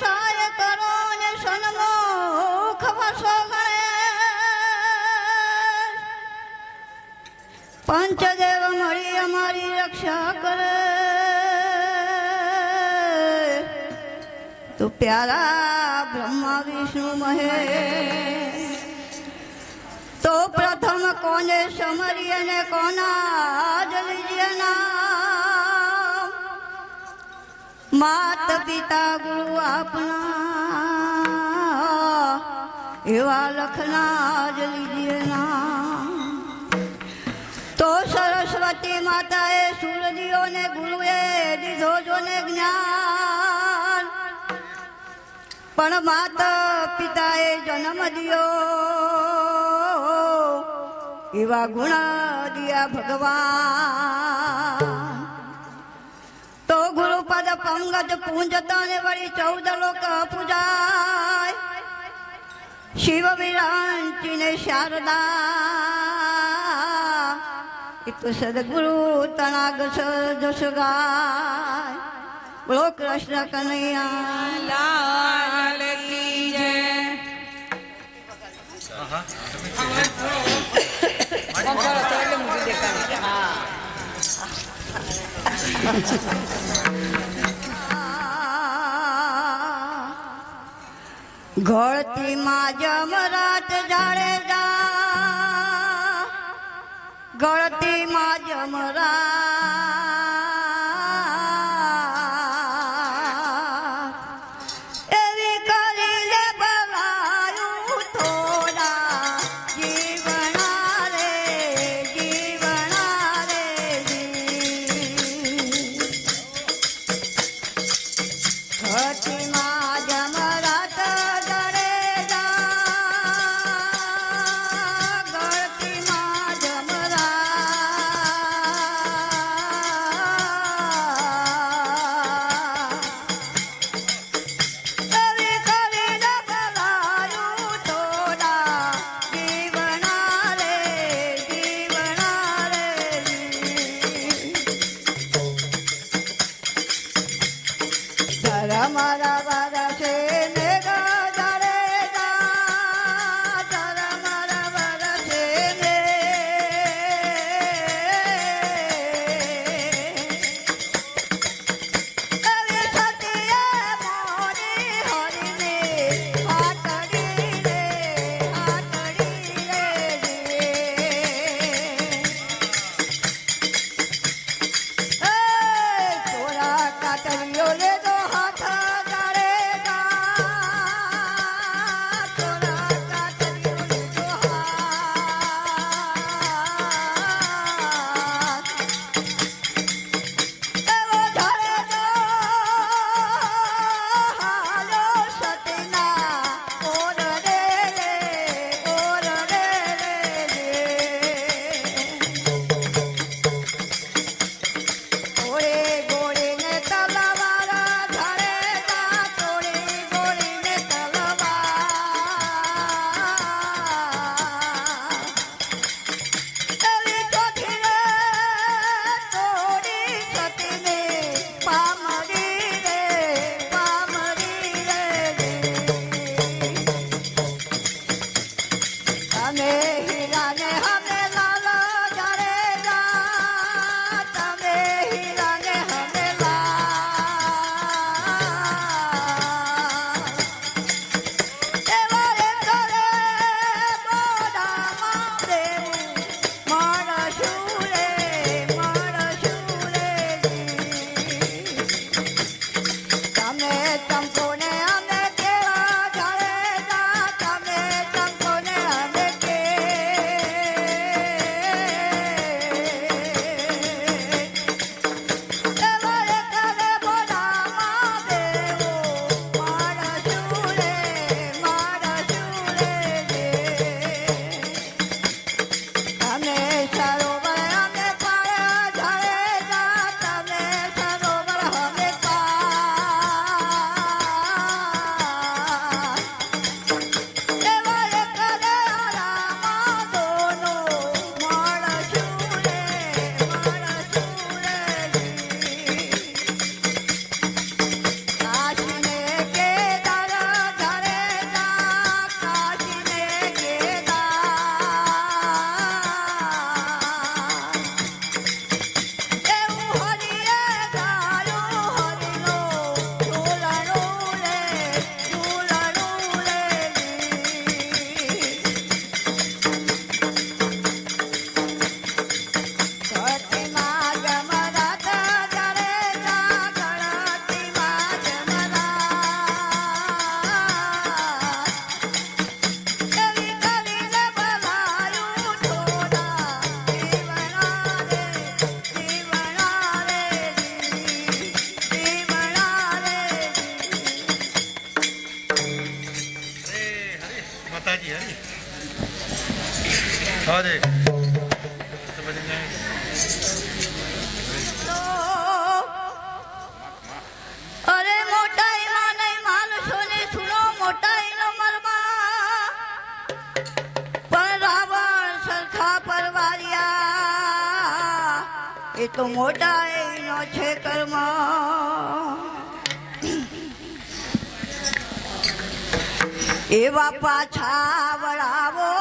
સહાય કરો ને સન્મુખ વસો પંચદેવ મળી અમારી રક્ષા કરે. તું પ્યારા બ્રહ્મા વિષ્ણુ મહેશ. તો પ્રથમ કોને સમરીએ ને કોના જ લીજીએ નામ માત પિતા ગુરુ આપના એવા લખના જ લીજીએ નામ તો સરસ્વતી માતાએ સૂરજીઓને, ગુરુએ દીધો જોને જ્ઞાન. પણ માતા પિતાએ જન્મ દિયો. એવા ગુણ દિયા ભગવાન. पंगत पूंजता ने वरी चौद लोक पुजाय शिव विरांची ने शारदा एक सदगुरु तनाग सदस गाय बोलो कृष्ण कन्हैया लाल की जय हाँ हाँ તો એટલે મૂકી દેખાય હા ગળતીમાં જમરાત જાડે જા ગળતીમાં જમરા ક્યાંય અરે મોટાઈમાં નહીં માનસો ને સુનો મોટાઈનો મરમા પણ રાવણ સરખા પરવારિયા. એ તો મોટાઈનો છે કર્મ. એવા પાછા વળાવો.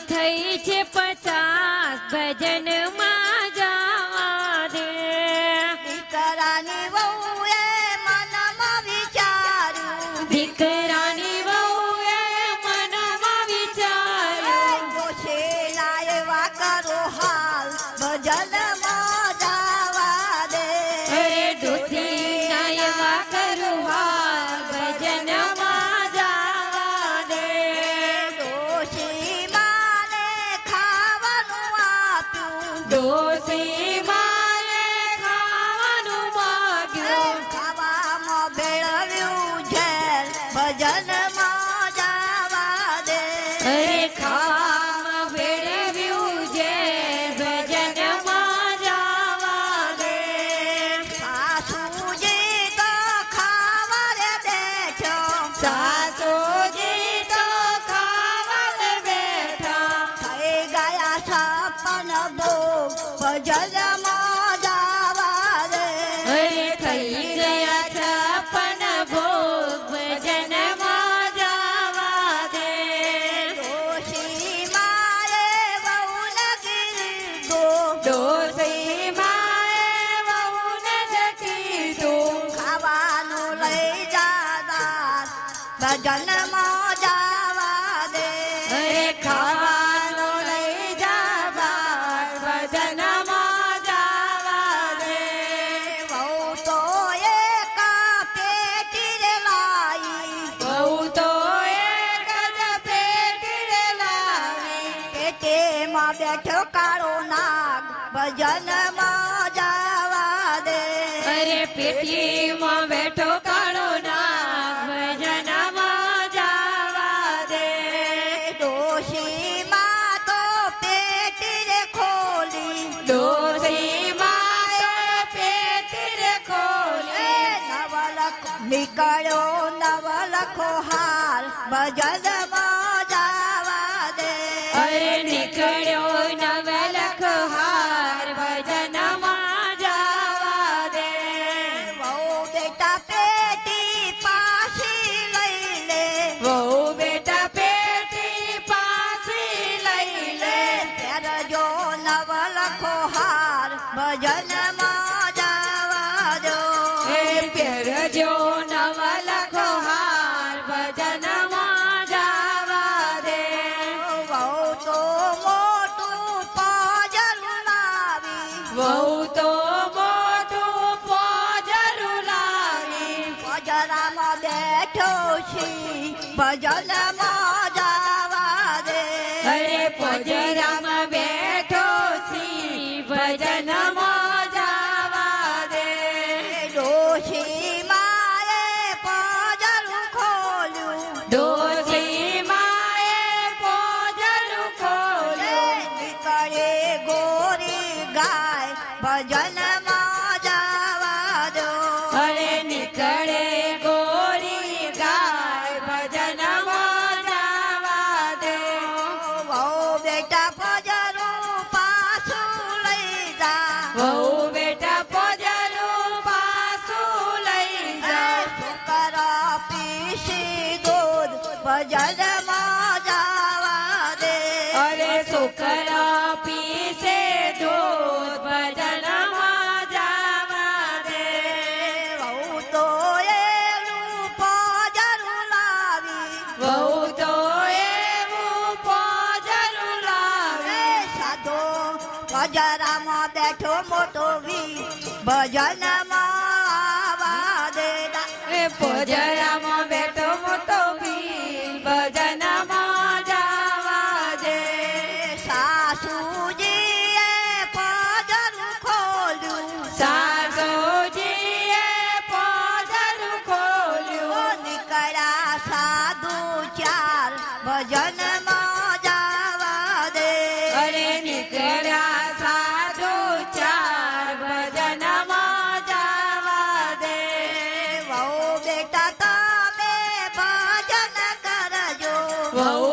થઈ છે પચાસ દોષી ভজরম પેટીમાં બેઠો કાળો નાગ ભજનમાં જાવા દે. ડોશીમાં તો પેટી રે ખોલી. ડોશીમાં તો પેટી રે ખોલી. નવલખ નીકળ્યો નવલખો હાલ. ભજનમાં પહેરજો ના হে જલમાં જવા દે અરે પીસે દૂધ ભજનમાં જવા દે બેઠો મોટો વી ભજનમાં આવા દે ભજરામાં Oh.